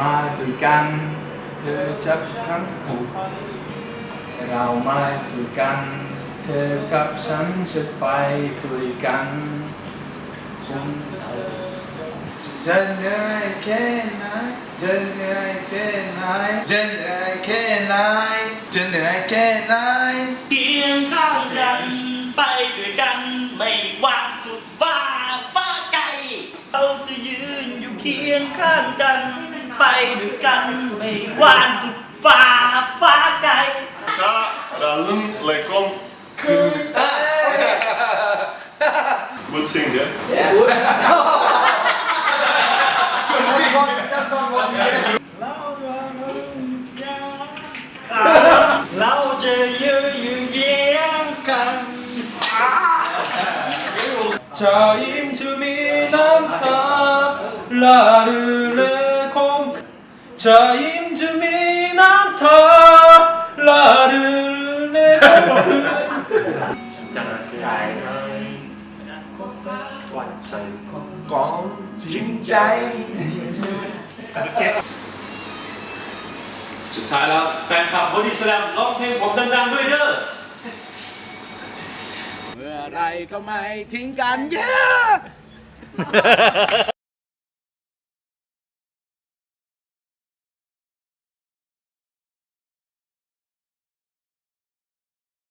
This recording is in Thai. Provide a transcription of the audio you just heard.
มาด้วยกัน เธอจับครั้งหูเรามาด้วยกัน เธอกับฉันจะไปด้วยกันฉันจะเหนื่อยแค่ไหนจะเหนื่อยแค่ไหนจะเหนื่อยแค่ไหนจะเหนื่อยแค่ไหนเคียงข้างกัน ไปด้วยกันไม่ว่าสุดฟ้าฟ้าไกลเราจะยืนอยู่เคียงข้างกัน ไปด้วยกันไม่ว่าสุดฟ้าฟ้าไกล Karalım lekom. Good sing, yeah? เราจะยืนอยู่เยียง 자임 주민 남타 라르레 콩 ของจริงใจ สุดท้ายแล้วแฟนคลับบอดี้สแลมร้องเพลงผมดังๆด้วยเด้อ เมื่อไรก็ไม่ทิ้งกันเย้